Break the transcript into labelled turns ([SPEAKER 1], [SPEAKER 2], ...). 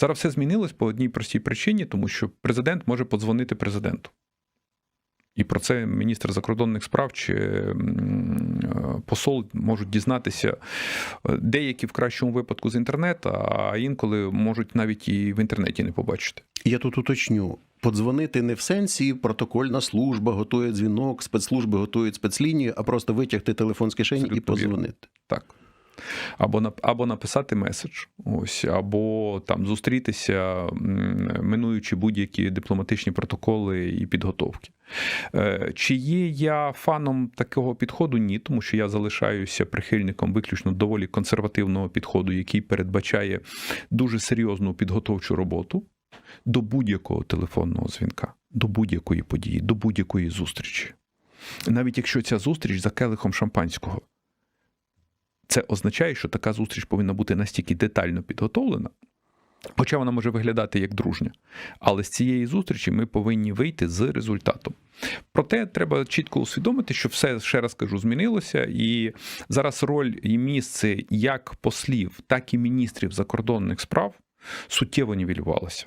[SPEAKER 1] Зараз все змінилось по одній простій причині, тому що президент може подзвонити президенту. І про це міністр закордонних справ чи е, посол можуть дізнатися е, деякі в кращому випадку з інтернету, а інколи можуть навіть і в інтернеті не побачити.
[SPEAKER 2] Я тут уточню. Подзвонити не в сенсі протокольна служба готує дзвінок, спецслужби готують спецлінію, а просто витягти телефон з кишені і
[SPEAKER 1] Абсолютно вірно.
[SPEAKER 2] подзвонити.
[SPEAKER 1] Так. Або, або написати меседж, ось, або там зустрітися, минуючи будь-які дипломатичні протоколи і підготовки. Е, Чи є я фаном такого підходу? Ні, тому що я залишаюся прихильником виключно доволі консервативного підходу, який передбачає дуже серйозну підготовчу роботу до будь-якого телефонного дзвінка, до будь-якої події, до будь-якої зустрічі. Навіть якщо ця зустріч за келихом шампанського. Це означає, що така зустріч повинна бути настільки детально підготовлена, хоча вона може виглядати як дружня. Але з цієї зустрічі ми повинні вийти з результатом. Проте треба чітко усвідомити, що все, ще раз кажу, змінилося, і зараз роль і місце як послів, так і міністрів закордонних справ суттєво нівелювалося.